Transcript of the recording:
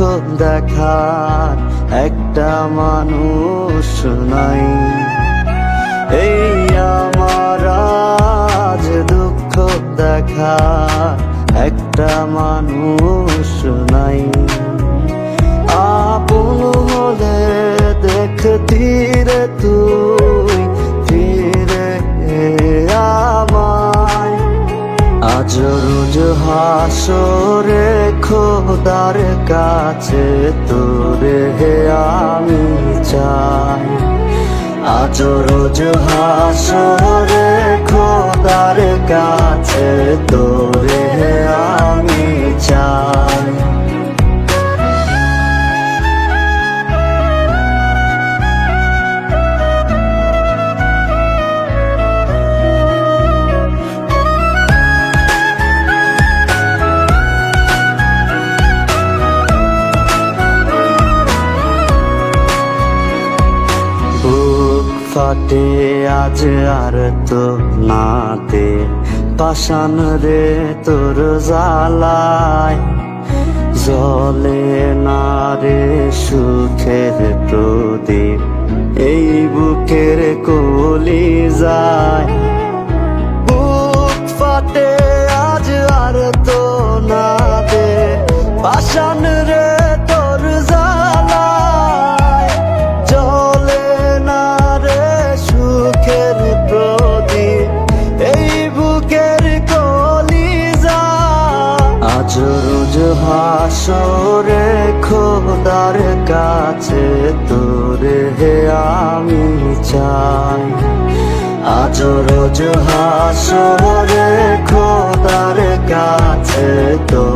প্রথম দেখার একটা মানুষ নাই। এই আমার আজ দুঃখ দেখা একটা মানুষ নাই। আপন হলে দেখতি রে তুই হাসরে খোদার কাছে তোরে আমি চাই। আজ রোজ হাসরে খোদার কাছে তোরে ফাটে আজ আর তো নাতে। পাশান রে তোর জালায় জলে না রে সুখের প্রদীপ। এই বুকের কলি যায়। বুক ফাটে, আজ আর তো না দে পাশান রোজ ভাষরে খোদার কাছে তোরে হে আমি চাই। আজ রোজ হাসরে খোদার কাছে তো